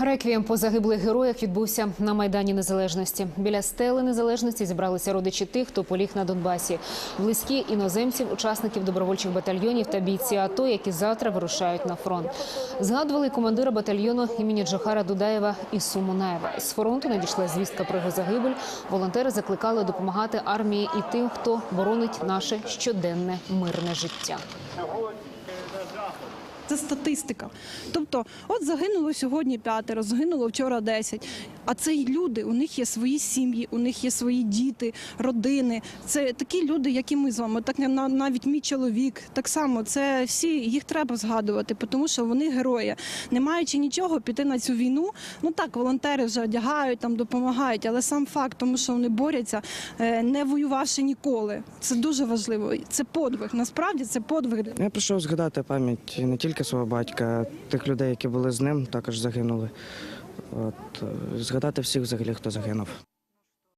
Реквієм по загиблих героях відбувся на майдані Незалежності. Біля стели незалежності зібралися родичі тих, хто поліг на Донбасі, близькі іноземців, учасників добровольчих батальйонів та бійці АТО, які завтра вирушають на фронт. Згадували командира батальйону імені Джохара Дудаєва і Сумунаєва. З фронту надійшла звістка про його загибель. Волонтери закликали допомагати армії і тим, хто боронить наше щоденне мирне життя. Це статистика. Тобто, от загинуло сьогодні п'ятеро, загинуло вчора десять. А це й люди, у них є свої сім'ї, у них є свої діти, родини. Це такі люди, як і ми з вами. Так на- навіть мій чоловік. Так само це всі їх треба згадувати, тому що вони герої. Не маючи нічого, піти на цю війну. Ну так, волонтери вже одягають, там допомагають, але сам факт, тому що вони борються, е, не воювавши ніколи. Це дуже важливо. Це подвиг. Насправді це подвиг. Я прийшов згадати пам'ять не тільки свого батька, тих людей, які були з ним, також загинули. От, е, згадати всіх взагалі, хто загинув.